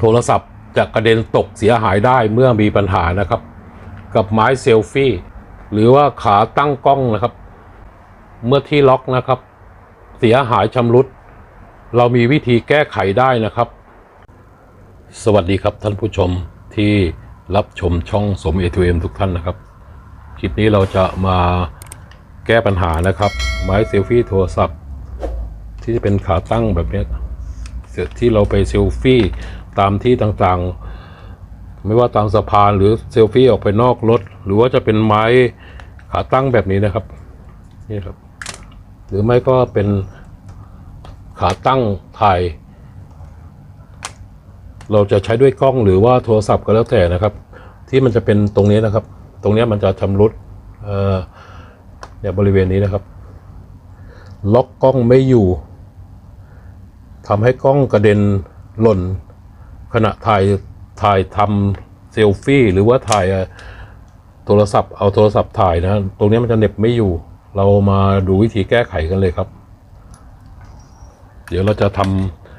โทรศัพท์จะกระเด็นตกเสียหายได้เมื่อมีปัญหานะครับ กับไม้เซลฟี่ หรือว่าขาตั้งกล้องนะครับ เมื่อที่ล็อกนะครับ เสียหายชำรุด เรามีวิธีแก้ไขได้นะครับ สวัสดีครับท่านผู้ชมที่รับชมช่องสม A2M ทุกท่านนะครับ คลิปนี้เราจะมาแก้ปัญหานะครับ ไม้เซลฟี่โทรศัพท์ ที่จะเป็นขาตั้งแบบนี้ที่เราไปเซลฟี่ ตามที่ต่างๆ ไม่ว่าตามสะพานหรือเซลฟี่ออกไปนอกรถ หรือว่าจะเป็นไม้ขาตั้งแบบนี้นะครับ นี่ครับ หรือไม่ก็เป็นขาตั้งถ่าย เราจะใช้ด้วยกล้องหรือว่าโทรศัพท์ก็แล้วแต่นะครับ ที่มันจะเป็นตรงนี้นะครับ ตรงนี้มันจะชำรุดเอ่อเนี่ยบริเวณนี้นะครับ ล็อกกล้องไม่อยู่ทำให้กล้องกระเด็นหล่น ขณะถ่ายถ่ายทำเซลฟี่ หรือว่าถ่ายโทรศัพท์เอาโทรศัพท์ถ่ายนะ ตรงนี้มันจะเหน็บไม่อยู่ เรามาดูวิธีแก้ไขกันเลยครับ เดี๋ยวเราจะท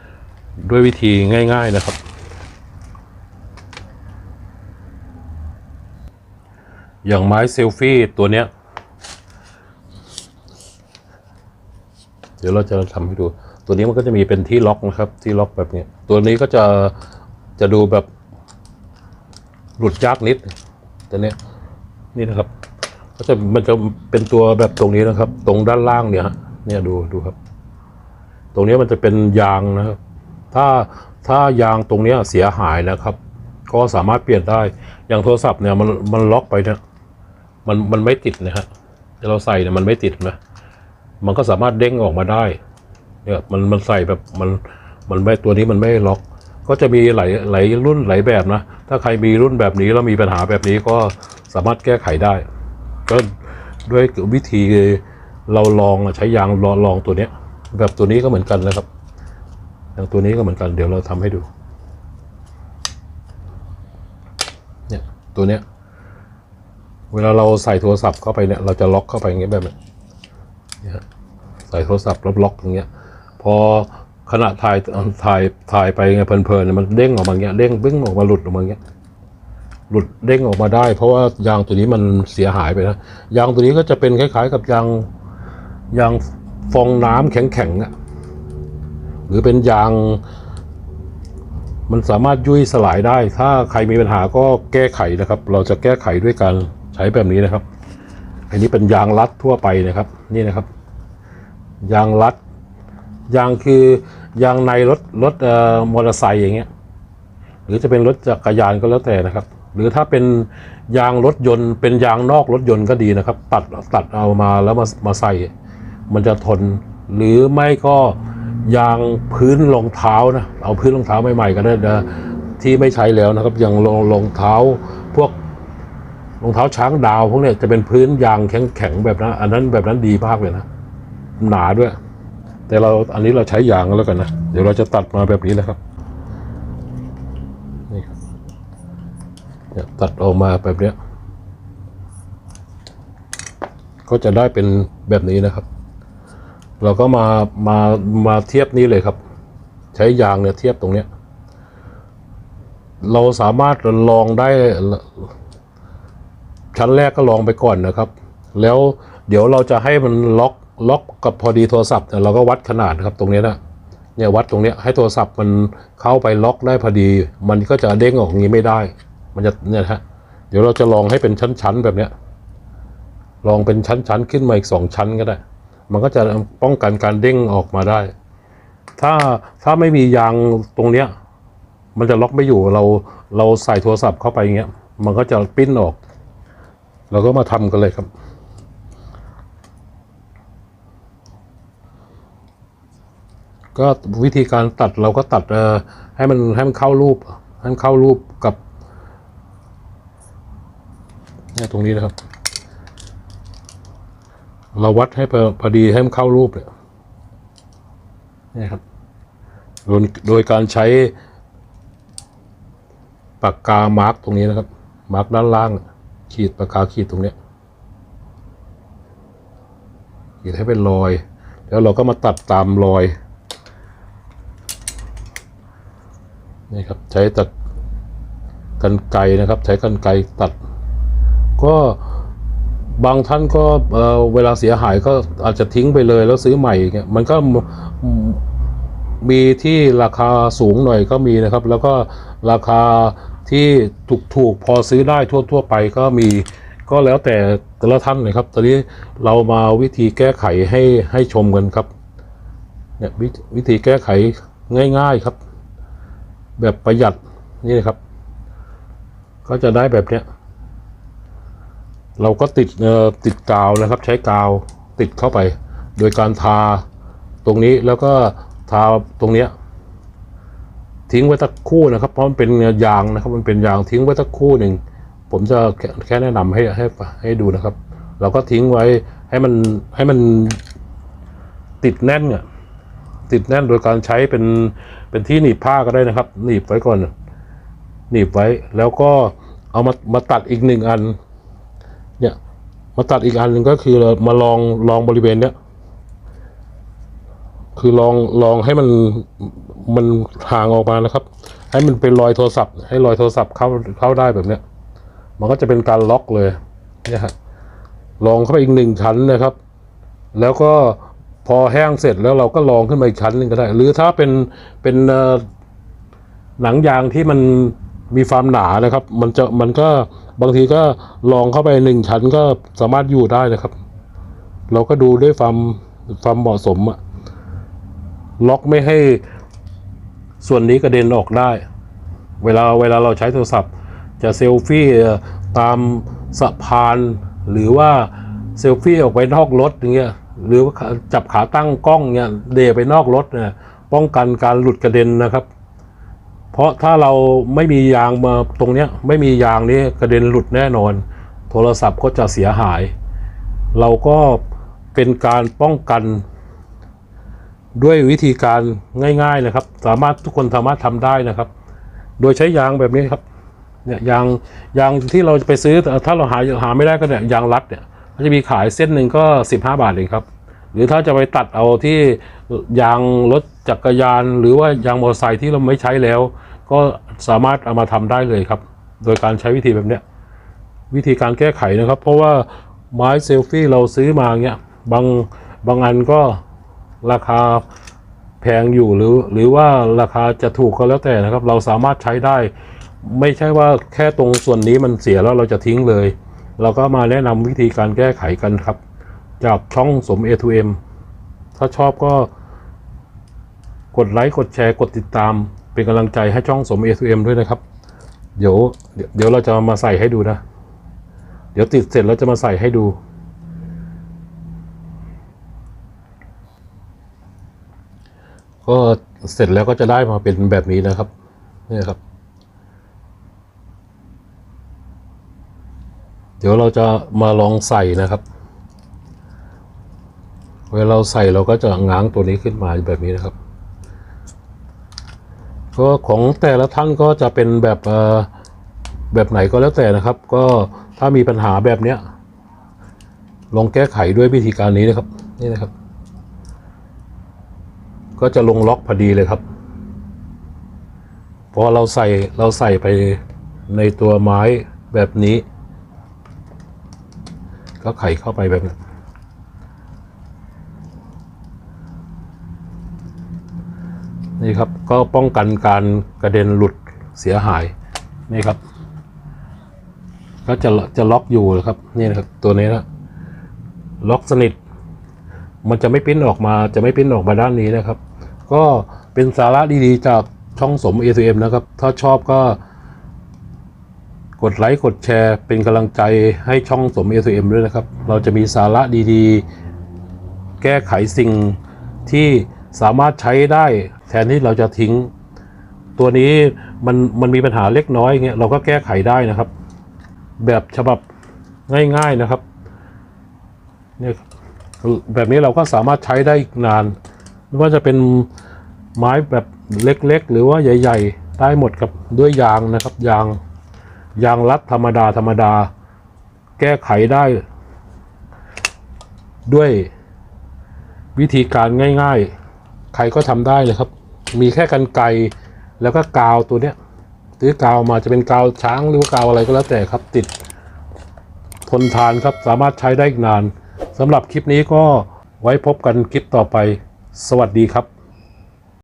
ำด้วยวิธีง่าย ๆนะครับ อย่างไม้เซลฟี่ตัวเนี้ย เดี๋ยวเราจะทำให้ดู ตัวนี้มันก็จะมีเป็นที่ล็อกนะครับ ที่ล็อกแบบนี้ ตัวนี้ก็จะ จะดูแบบหลุดยากนิดตัวเนี้ยนี่นะครับ ก็จะมันจะเป็นตัวแบบตรงนี้นะครับ ตรงด้านล่างเนี่ยเนี่ยดูดูครับ ตรงนี้มันจะเป็นยางนะครับ ถ้าถ้ายางตรงเนี้ยเสียหายนะครับ ก็สามารถเปลี่ยนได้อย่างโทรศัพท์เนี่ยมันมันล็อกไปเนี่ยมันมันไม่ติดนะฮะเราใส่เนี่ยมันไม่ติดนะมันก็สามารถเด้งออกมาได้เนี่ยมันมันใส่แบบมันมันไม่ตัวนี้มันไม่ล็อก ก็จะมีหลายหลายรุ่นหลายแบบนะ ถ้าใครมีรุ่นแบบนี้แล้วมีปัญหาแบบนี้ก็สามารถแก้ไขได้ ก็ด้วยวิธีเราลองใช้ยางลองลองตัวเนี้ยแบบตัวนี้ก็เหมือนกันนะครับ อย่างตัวนี้ก็เหมือนกันเดี๋ยวเราทำให้ดู เนี่ยตัวเนี้ย เวลาเราใส่โทรศัพท์เข้าไปเนี่ยเราจะล็อกเข้าไปอย่างเงี้ยแบบนี้เนี่ยใส่โทรศัพท์แล้วล็อกอย่างเงี้ย พอ ขณะถ่ายถ่ายถ่ายไปไงเพลินๆมันเด้งออกมาเงี้ยเด้งบึ้งออกมาหลุดออกมาเงี้ยหลุดเด้งออกมาได้ เพราะว่ายางตัวนี้มันเสียหายไปนะยางตัวนี้ก็จะเป็นคล้าย ๆ กับยางยางฟองน้ำแข็งๆอะหรือเป็นยาง มันสามารถยุ่ยสลายได้ ถ้าใครมีปัญหาก็แก้ไขนะครับ เราจะแก้ไขด้วยการใช้แบบนี้นะครับ อันนี้เป็นยางรัดทั่วไปนะครับ นี่นะครับ ยางรัดยางคือ ยางในรถรถเอ่อมอเตอร์ไซค์อย่างเงี้ยหรือจะเป็นรถจักรยานก็แล้วแต่นะครับ หรือถ้าเป็นยางรถยนต์เป็นยางนอกรถยนต์ก็ดีนะครับ ตัดตัดเอามาแล้วมามาใส่ มันจะทน หรือไม่ก็ยางพื้นรองเท้านะเอาพื้นรองเท้าใหม่ๆก็ได้นะที่ไม่ใช้แล้วนะครับอย่างรองรองเท้าพวกรองเท้าช้างดาวพวกเนี้ยจะเป็นพื้นยางแข็งๆแบบนั้นอันนั้นแบบนั้นดีมากเลยนะหนาด้วย แต่เราอันนี้เราใช้ยางแล้วกันนะ เดี๋ยวเราจะตัดมาแบบนี้นะครับนี่ครับนี่ตัดออกมาแบบเนี้ยก็จะได้เป็นแบบนี้นะครับ เราก็มามามาเทียบนี้เลยครับ ใช้ยางเนี่ยเทียบตรงเนี้ยเราสามารถลองได้ชั้นแรกก็ลองไปก่อนนะครับ แล้วเดี๋ยวเราจะให้มันล็อก ล็อกกับพอดีโทรศัพท์เนี่ยเราก็วัดขนาดนะครับตรงนี้นะเนี่ยวัดตรงนี้ให้โทรศัพท์มันเข้าไปล็อกได้พอดี มันก็จะเด้งออกอย่างนี้ไม่ได้ มันจะเนี่ยฮะเดี๋ยวเราจะลองให้เป็นชั้นๆแบบเนี้ยลองเป็นชั้นๆขึ้นมาอีกสองชั้นก็ได้ มันก็จะป้องกันการเด้งออกมาได้ ถ้าถ้าไม่มียางตรงเนี้ยมันจะล็อกไม่อยู่เราเราใส่โทรศัพท์เข้าไปอย่างเงี้ยมันก็จะปิ้นออก เราก็มาทำกันเลยครับ ก็วิธีการตัดเราก็ตัดเออให้มันให้มันเข้ารูปให้มันเข้ารูปกับเนี่ยตรงนี้นะครับ เราวัดให้พอพอดีให้มันเข้ารูปเนี่ยนี่ครับโดยโดยการใช้ปากกามาร์กตรงนี้นะครับ มาร์กด้านล่าง ขีดปากกาขีดตรงเนี้ยขีดให้เป็นรอย แล้วเราก็มาตัดตามรอย นี่ครับใช้ตัดกันไกนะครับ ใช้กันไกตัด ก็บางท่านก็เเวลาเสียหายก็อาจจะทิ้งไปเลยแล้วซื้อใหม่เงี้ยมันก็มีที่ราคาสูงหน่อยก็มีนะครับ แล้วก็ราคาที่ถูกๆพอซื้อได้ทั่วๆไปก็มีก็แล้วแต่แต่ละท่านนะครับ ตอนนี้เรามาวิธีแก้ไขให้ให้ชมกันครับเนี่ยวิวิธีแก้ไขง่าย ๆครับ แบบประหยัดนี่นะครับ ก็จะได้แบบเนี้ย เราก็ติดเอ่อติดกาวนะครับ ใช้กาวติดเข้าไป โดยการทาตรงนี้แล้วก็ทาตรงเนี้ยทิ้งไว้สักคู่นะครับ เพราะมันเป็นยางนะครับ มันเป็นยางทิ้งไว้สักคู่หนึ่งผมจะแค่แค่แนะนำให้ให้ให้ดูนะครับ เราก็ทิ้งไว้ให้มันให้มันติดแน่นเนี่ย ติดแน่นโดยการใช้เป็นเป็นที่หนีบผ้าก็ได้นะครับ หนีบไว้ก่อน หนีบไว้แล้วก็เอามามาตัดอีกหนึ่งอัน เนี่ยมาตัดอีกอันหนึ่งก็คือมาลองลองบริเวณเนี้ยคือลองลองให้มันมันห่างออกมานะครับ ให้มันเป็นรอยโทรศัพท์ ให้รอยโทรศัพท์เข้าเข้าได้แบบเนี้ย มันก็จะเป็นการล็อกเลยเนี่ยฮะลองเข้าไปอีกหนึ่งชั้นนะครับ แล้วก็ พอแห้งเสร็จแล้วเราก็ลองขึ้นมาอีกชั้นหนึ่งก็ได้ หรือถ้าเป็นเป็นหนังยางที่มันมีความหนานะครับ มันจะมันก็บางทีก็ลองเข้าไปหนึ่งชั้นก็สามารถอยู่ได้นะครับ เราก็ดูด้วยความความเหมาะสมอะล็อกไม่ให้ส่วนนี้กระเด็นออกได้ เวลาเวลาเราใช้โทรศัพท์ จะเซลฟี่ตามสะพาน หรือว่าเซลฟี่ออกไปนอกรถอย่างเงี้ย หรือว่าจับขาตั้งกล้องเงี้ยเดไปนอกรถเนี่ยป้องกันการหลุดกระเด็นนะครับ เพราะถ้าเราไม่มียางมาตรงเนี้ยไม่มียางนี้กระเด็นหลุดแน่นอน โทรศัพท์ก็จะเสียหาย เราก็เป็นการป้องกัน ด้วยวิธีการง่ายๆนะครับ สามารถทุกคนสามารถทำได้นะครับ โดยใช้ยางแบบนี้ครับเนี่ยยางยางที่เราจะไปซื้อถ้าเราหาหาไม่ได้ก็เนี่ยยางรัดเนี่ยันจะมีขายเส้นหนึ่งก็ 15 บาทเองครับ หรือถ้าจะไปตัดเอาที่ยางรถจักรยาน หรือว่ายางมอเตอร์ไซค์ที่เราไม่ใช้แล้ว ก็สามารถเอามาทำได้เลยครับ โดยการใช้วิธีแบบเนี้ยวิธีการแก้ไขนะครับ เพราะว่าไม้เซลฟี่เราซื้อมาเงี้ยบางบางอันก็ราคาแพงอยู่หรือหรือว่าราคาจะถูกก็แล้วแต่นะครับ เราสามารถใช้ได้ ไม่ใช่ว่าแค่ตรงส่วนนี้มันเสียแล้วเราจะทิ้งเลย เราก็มาแนะนำวิธีการแก้ไขกันครับ จากช่องสม A2M ถ้าชอบก็กดไลค์ กดแชร์ กดติดตาม เป็นกำลังใจให้ช่องสม A2M ด้วยนะครับ เดี๋ยวเดี๋ยวเราจะมาใส่ให้ดูนะ เดี๋ยวติดเสร็จแล้วจะมาใส่ให้ดู ก็เสร็จแล้วก็จะได้มาเป็นแบบนี้นะครับนี่ครับ เดี๋ยวเราจะมาลองใส่นะครับ เวลาเราใส่เราก็จะง้างตัวนี้ขึ้นมาแบบนี้นะครับก็ของแต่ละท่านก็จะเป็นแบบแบบไหนก็แล้วแต่นะครับ ก็ถ้ามีปัญหาแบบเนี้ยลองแก้ไขด้วยวิธีการนี้นะครับ นี่นะครับ ก็จะลงล็อกพอดีเลยครับ พอเราใส่เราใส่ไปในตัวไม้แบบนี้ ก็ไขเข้าไปแบบนี้นี่ครับก็ป้องกันการกระเด็นหลุดเสียหายนี่ครับ ก็จะจะล็อกอยู่นะครับนี่นะครับตัวนี้นะล็อกสนิท มันจะไม่ปิ้นออกมาจะไม่ปิ้นออกมาด้านนี้นะครับ ก็เป็นสาระดีๆจากช่องสม A2M นะครับ ถ้าชอบก็ กดไลค์ กดแชร์ เป็นกำลังใจให้ช่องสม A2M ด้วยนะครับ เราจะมีสาระดีๆ แก้ไขสิ่งที่สามารถใช้ได้แทนที่เราจะทิ้ง ตัวนี้มันมันมีปัญหาเล็กน้อยเงี้ยเราก็แก้ไขได้นะครับ แบบฉบับง่ายๆนะครับเนี่ยแบบนี้เราก็สามารถใช้ได้อีกนาน ไม่ว่าจะเป็นไม้แบบเล็กๆ หรือว่าใหญ่ ๆ ได้หมดครับด้วยยางนะครับยาง ยางรัดธรรมดาธรรมดา แก้ไขได้ ด้วยวิธีการง่ายๆ ใครก็ทำได้เลยครับ มีแค่กันไกแล้วก็กาวตัวเนี้ยซื้อกาวมาจะเป็นกาวช้างหรือว่ากาวอะไรก็แล้วแต่ครับติด ทนทานครับสามารถใช้ได้อีกนานสำหรับคลิปนี้ก็ไว้พบกันคลิปต่อไป สวัสดีครับ